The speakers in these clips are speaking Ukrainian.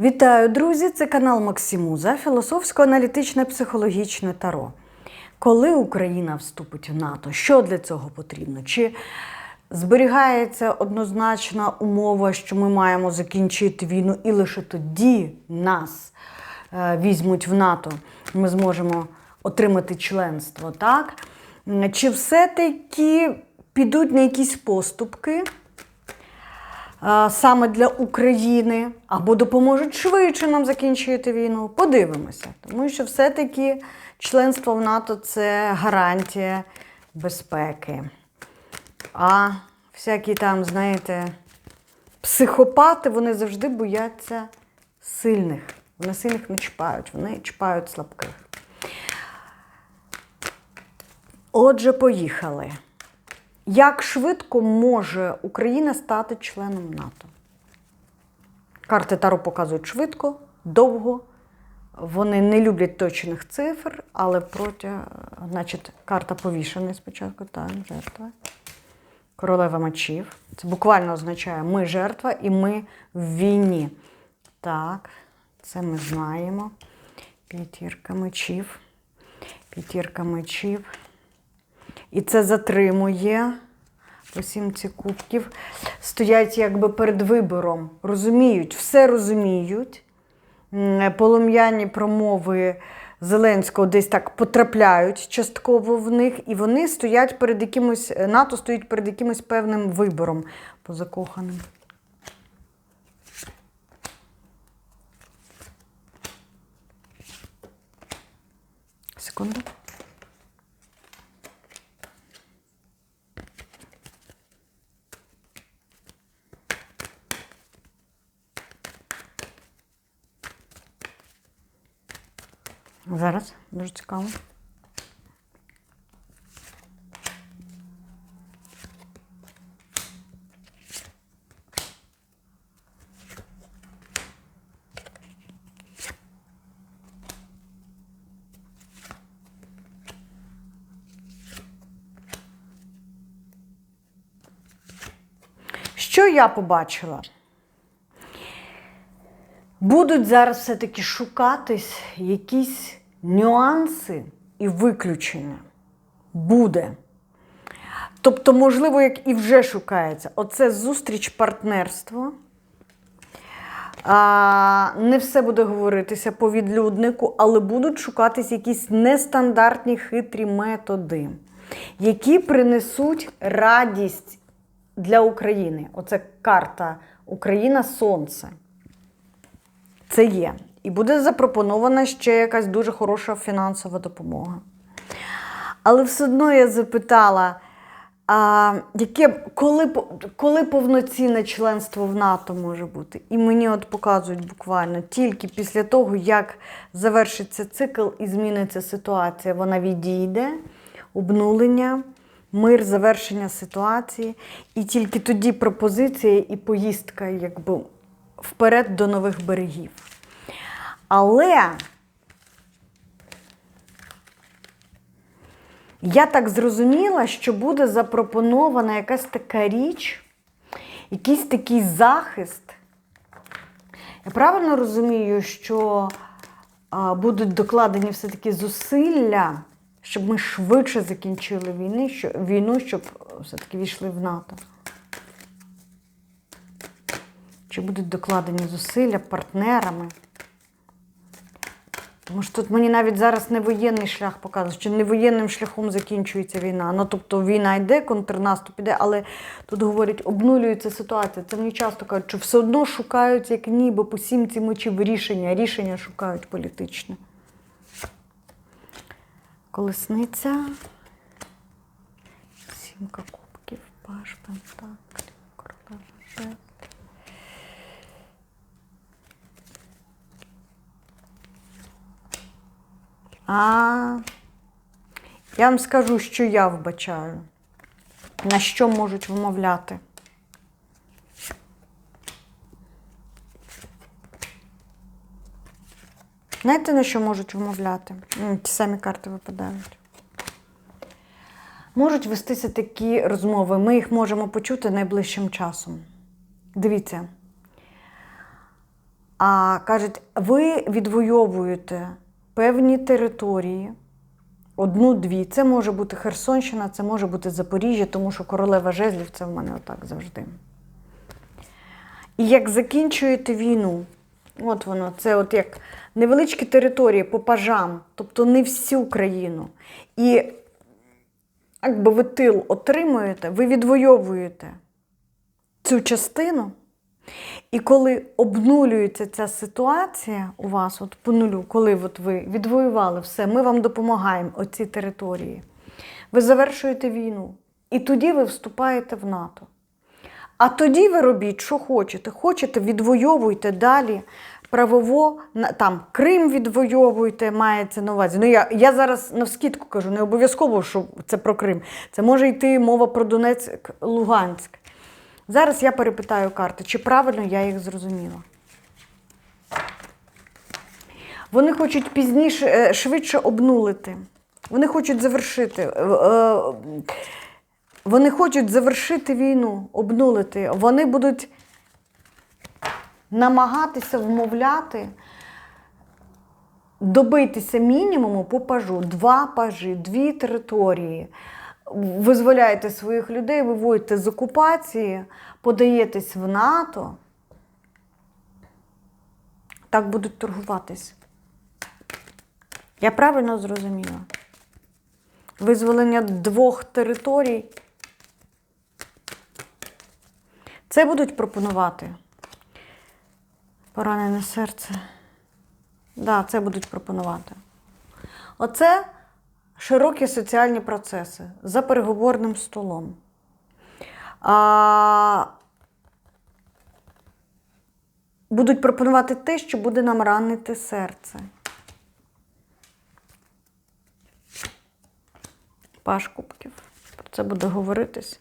Вітаю, друзі! Це канал Максимуза, філософсько-аналітичне психологічне таро. Коли Україна вступить в НАТО, що для цього потрібно? Чи зберігається однозначна умова, що ми маємо закінчити війну, і лише тоді нас е, візьмуть в НАТО, ми зможемо отримати членство, так? Чи все-таки підуть на якісь поступки? Саме для України, або допоможуть швидше нам закінчити війну. Подивимося. Тому що все-таки членство в НАТО це гарантія безпеки. А всякі там, знаєте, психопати вони завжди бояться сильних. Вони сильних не чіпають, вони чіпають слабких. Отже, поїхали. Як швидко може Україна стати членом НАТО? Карти Таро показують швидко, довго. Вони не люблять точних цифр, але проти, значить, карта повішений спочатку, так, жертва. Королева мечів. Це буквально означає ми жертва і ми в війні. Так, це ми знаємо. П'ятірка мечів. П'ятірка мечів. І це затримує по сімці кубків. Стоять якби перед вибором. Розуміють, все розуміють. Полум'яні промови Зеленського десь так потрапляють частково в них, і вони стоять перед якимось, НАТО стоїть перед якимось певним вибором по закоханим. Секунду. Зараз дуже цікаво. Що я побачила? Будуть зараз все-таки шукатись якісь нюанси і виключення. Буде. Тобто, можливо, як і вже шукається, оце зустріч партнерство. А, не все буде говоритися по відлюднику, але будуть шукатись якісь нестандартні хитрі методи, які принесуть радість для України. Оце карта Україна Сонце. Це є. І буде запропонована ще якась дуже хороша фінансова допомога. Але все одно я запитала, а, яке, коли, коли повноцінне членство в НАТО може бути? І мені от показують буквально тільки після того, як завершиться цикл і зміниться ситуація, вона відійде, обнулення, мир, завершення ситуації. І тільки тоді пропозиція і поїздка якби, вперед до нових берегів. Але я так зрозуміла, що буде запропонована якась така річ, якийсь такий захист. Я правильно розумію, що будуть докладені все-таки зусилля, щоб ми швидше закінчили війни, війну, щоб все-таки війшли в НАТО. Чи будуть докладені зусилля партнерами? Тому що тут мені навіть зараз не воєнний шлях показує, що не воєнним шляхом закінчується війна. Ну тобто війна йде, контрнаступ іде, але тут говорять, обнулюється ситуація. Це мені часто кажуть, що все одно шукають, як ніби по сімці мечів рішення, рішення шукають політичне. Колесниця. Сімка кубків, паш, пентаклів, королева жезлів. А я вам скажу, що я вбачаю, на що можуть вмовляти. Знаєте, на що можуть вмовляти? Ті самі карти випадають. Можуть вестися такі розмови. Ми їх можемо почути найближчим часом. Дивіться, А кажуть, ви відвоюєте певні території, одну-дві. Це може бути Херсонщина, це може бути Запоріжжя, тому що королева жезлів це в мене отак завжди. І як закінчуєте війну, от воно, це от як невеличкі території по пажам, тобто не всю країну. І якби ви тил отримуєте, ви відвоюєте цю частину. І коли обнулюється ця ситуація у вас, от по нулю, коли от ви відвоювали все, ми вам допомагаємо оці території, ви завершуєте війну. І тоді ви вступаєте в НАТО. А тоді ви робіть, що хочете. Хочете, відвоюйте далі правово, там Крим відвоюйте, мається на увазі. Ну, я, я зараз навскідку кажу, не обов'язково, що це про Крим. Це може йти мова про Донецьк, Луганськ. Зараз я перепитаю карти, чи правильно я їх зрозуміла. Вони хочуть пізніше, е, швидше обнулити. Вони хочуть завершити. е, е, Вони хочуть завершити війну, обнулити. Вони будуть намагатися вмовляти, добитися мінімуму по пажу. Два пажі, дві території. Визволяєте своїх людей, виводите з окупації, подаєтесь в НАТО. Так будуть торгуватись. Я правильно зрозуміла? Визволення двох територій. Це будуть пропонувати. Поранене серце. Так, да, це будуть пропонувати. Оце широкі соціальні процеси за переговорним столом. А, будуть пропонувати те, що буде нам ранити серце. Паш кубків. Про це буде говоритись.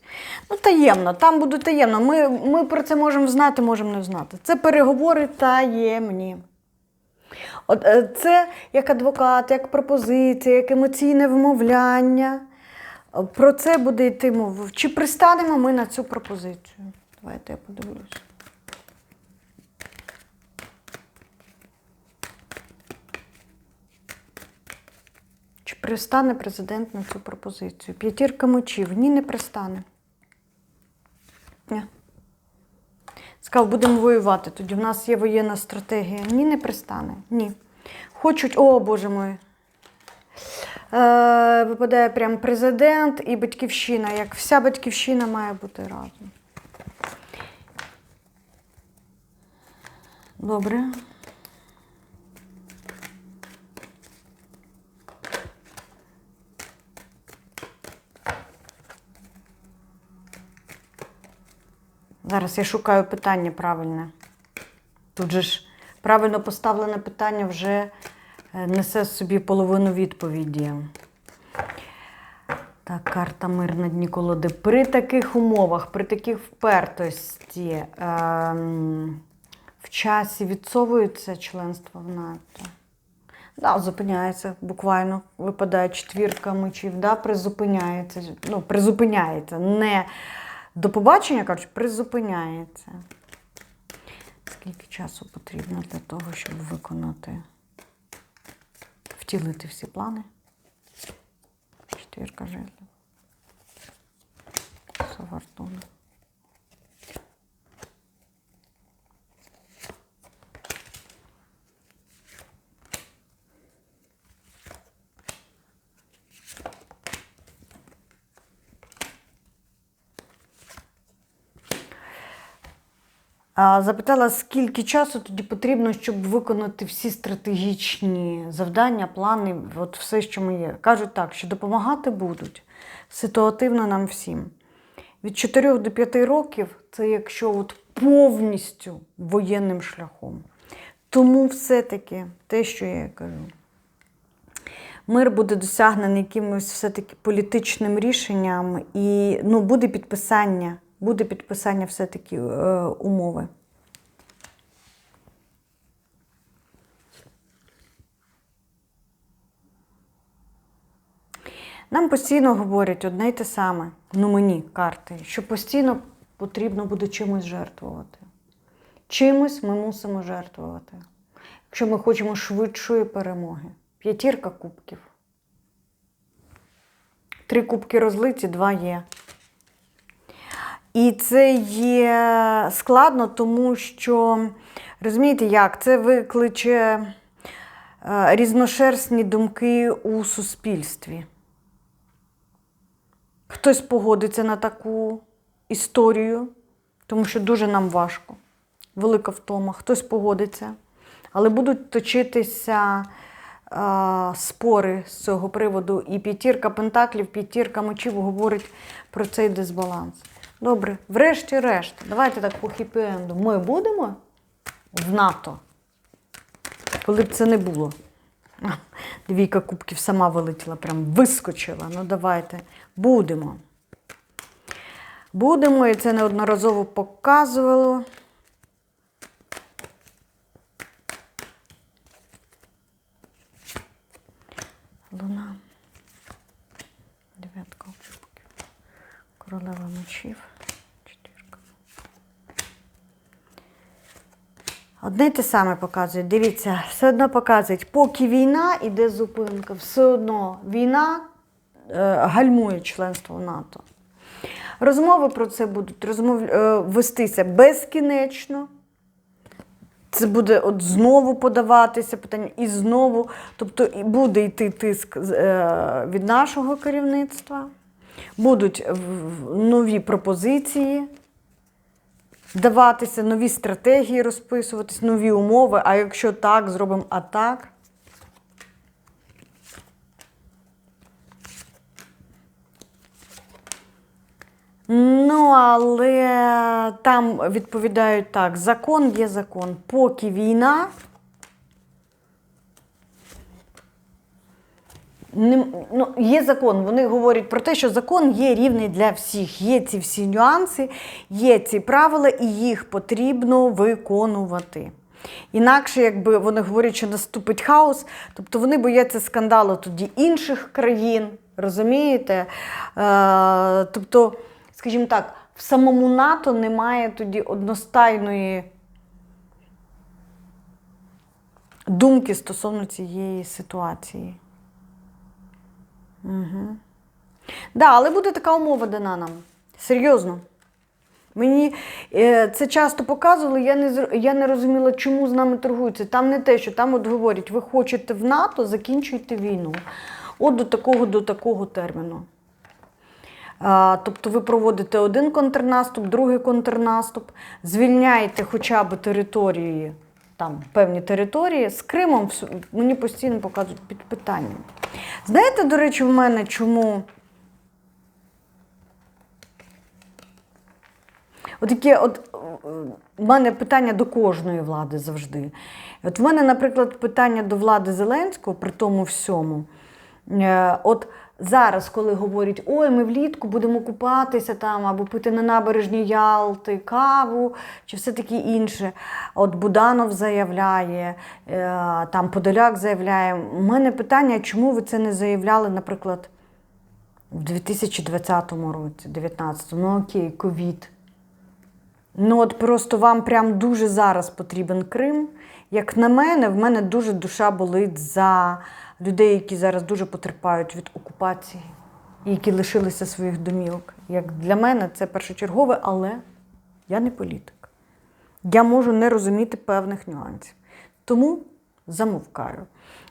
Ну, таємно, там буде таємно. Ми, ми про це можемо знати, можемо не знати. Це переговори таємні. От е, це як адвокат, як пропозиція, як емоційне вмовляння. Про це буде йти мова. Чи пристанемо ми на цю пропозицію? Давайте я подивлюсь. Чи пристане президент на цю пропозицію? П'ятірка мечів. Ні, не пристане. Ні. Сказав, будемо воювати. Тоді в нас є воєнна стратегія. Ні, не пристане. Ні. Хочуть, о Боже мой. Е, випадає прям президент і батьківщина. Як вся батьківщина має бути разом. Добре. Зараз я шукаю питання правильне. Тут же ж правильно поставлене питання вже е, несе собі половину відповіді. Так, карта мир на дні колоди. При таких умовах, при такій впертості ем, в часі відсовується членство в НАТО. Да, зупиняється, буквально випадає четвірка мечів, да, призупиняється. Ну, призупиняється. Не до побачення, кажуть, призупиняється. Скільки часу потрібно для того, щоб виконати, втілити всі плани? Четвірка жезлів. Савартуна. Запитала, скільки часу тоді потрібно, щоб виконати всі стратегічні завдання, плани, от все, що ми є. Кажуть так, що допомагати будуть ситуативно нам всім. Від 4 до 5 років це якщо от повністю воєнним шляхом. Тому все-таки те, що я кажу, мир буде досягнений якимось все-таки політичним рішенням і ну, буде підписання, буде підписання все-таки е, умови. Нам постійно говорять одне й те саме, ну мені карти, що постійно потрібно буде чимось жертвувати. Чимось ми мусимо жертвувати. Якщо ми хочемо швидшої перемоги. П'ятірка кубків. Три кубки розлиті, два є. І це є складно, тому що, розумієте, як, це викличе е, різношерстні думки у суспільстві. Хтось погодиться на таку історію, тому що дуже нам важко, велика втома, хтось погодиться, але будуть точитися е, спори з цього приводу. І п'ятірка пентаклів, п'ятірка мечів говорить про цей дисбаланс. Добре, врешті-решт, давайте так по хіпі-енду. Ми будемо в НАТО, коли б це не було. Двійка кубків сама вилетіла, прям вискочила. Ну давайте, будемо. Будемо, і це неодноразово показувало. Луна. Дев'ятка кубків. Королева мечів. Четвірка. Одне й те саме показує. Дивіться, все одно показують, поки війна іде зупинка, все одно війна е, гальмує членство в НАТО. Розмови про це будуть розмов, е, вестися безкінечно. Це буде от знову подаватися питання і знову. Тобто буде йти тиск е, від нашого керівництва, будуть нові пропозиції даватися, нові стратегії розписуватись, нові умови. А якщо так, зробимо а так. Ну, але там відповідають так: закон є закон. Поки війна. Не, ну, є закон. Вони говорять про те, що закон є рівний для всіх. Є ці всі нюанси, є ці правила, і їх потрібно виконувати. Інакше, якби вони говорять, що наступить хаос, тобто вони бояться скандалу тоді інших країн, розумієте? Е, тобто, скажімо так, в самому НАТО немає тоді одностайної думки стосовно цієї ситуації. Угу. Да, але буде така умова дана нам. Серйозно. Мені е, це часто показували, я не, я не розуміла, чому з нами торгуються. Там не те, що там от говорять, ви хочете в НАТО, закінчуйте війну. От до такого, до такого терміну. А, тобто ви проводите один контрнаступ, другий контрнаступ, звільняєте хоча б території, там певні території. З Кримом мені постійно показують під питанням. Знаєте, до речі, в мене чому? От таке, от в мене питання до кожної влади завжди. От в мене, наприклад, питання до влади Зеленського при тому всьому. Е, От зараз, коли говорять, ой, ми влітку будемо купатися там або пити на набережні Ялти каву чи все таке інше. От Буданов заявляє, е, там Подоляк заявляє. У мене питання, чому ви це не заявляли, наприклад, в 2020 році, 2019, ну окей, ковід. Ну, от просто вам прям дуже зараз потрібен Крим. Як на мене, в мене дуже душа болить за людей, які зараз дуже потерпають від окупації, і які лишилися своїх домівок. Як для мене це першочергове, але я не політик. Я можу не розуміти певних нюансів. Тому замовкаю.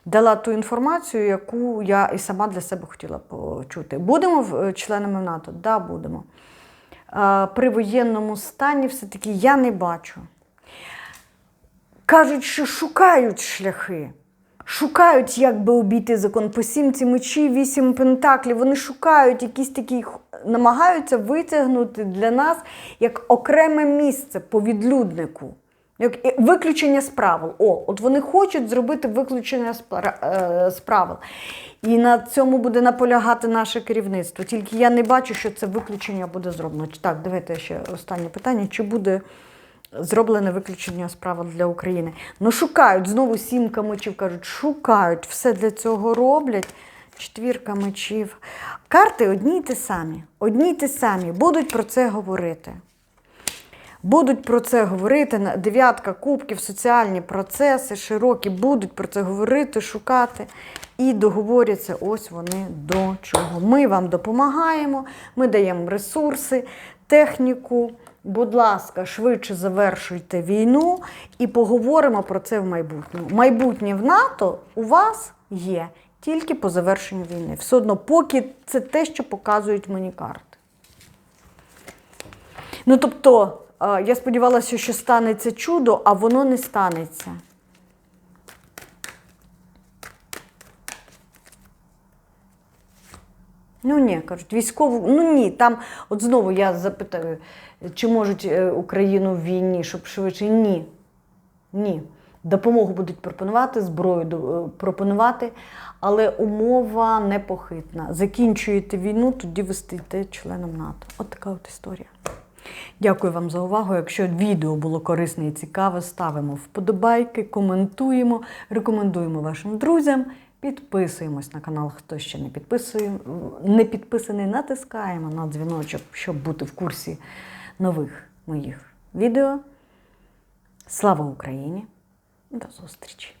Дала ту інформацію, яку я і сама для себе хотіла почути. Будемо членами НАТО? Так, да, будемо. Е, При воєнному стані все-таки я не бачу. Кажуть, що шукають шляхи. Шукають, як би обійти закон по сімці мечі, вісім пентаклів. Вони шукають якісь такі, намагаються витягнути для нас як окреме місце по відлюднику. Як виключення з правил. О, от вони хочуть зробити виключення е, з правил. І на цьому буде наполягати наше керівництво. Тільки я не бачу, що це виключення буде зроблено. Так, давайте ще останнє питання. Чи буде зроблене виключення з правил для України? Ну, шукають знову сімка мечів, кажуть, шукають, все для цього роблять. Четвірка мечів. Карти одні й ті самі. Одні й ті самі. Будуть про це говорити. Будуть про це говорити дев'ятка кубків, соціальні процеси широкі, будуть про це говорити, шукати і договоряться. Ось вони до чого. Ми вам допомагаємо, ми даємо ресурси, техніку. Будь ласка, швидше завершуйте війну і поговоримо про це в майбутньому. Майбутнє в НАТО у вас є тільки по завершенню війни. Все одно, поки це те, що показують мені карти. Ну, тобто, е, я сподівалася, що станеться чудо, а воно не станеться. Ну ні, кажуть, військову. Ну ні, там, от знову я запитаю, чи можуть е, Україну в війні, щоб швидше? Ні. Ні. Допомогу будуть пропонувати, зброю е, пропонувати, але умова непохитна. Закінчуєте війну, тоді ви стаєте членом НАТО. От така от історія. Дякую вам за увагу. Якщо відео було корисне і цікаве, ставимо вподобайки, коментуємо, рекомендуємо вашим друзям. Підписуємось на канал, хто ще не підписує, не підписаний, натискаємо на дзвіночок, щоб бути в курсі нових моїх відео. Слава Україні! До зустрічі!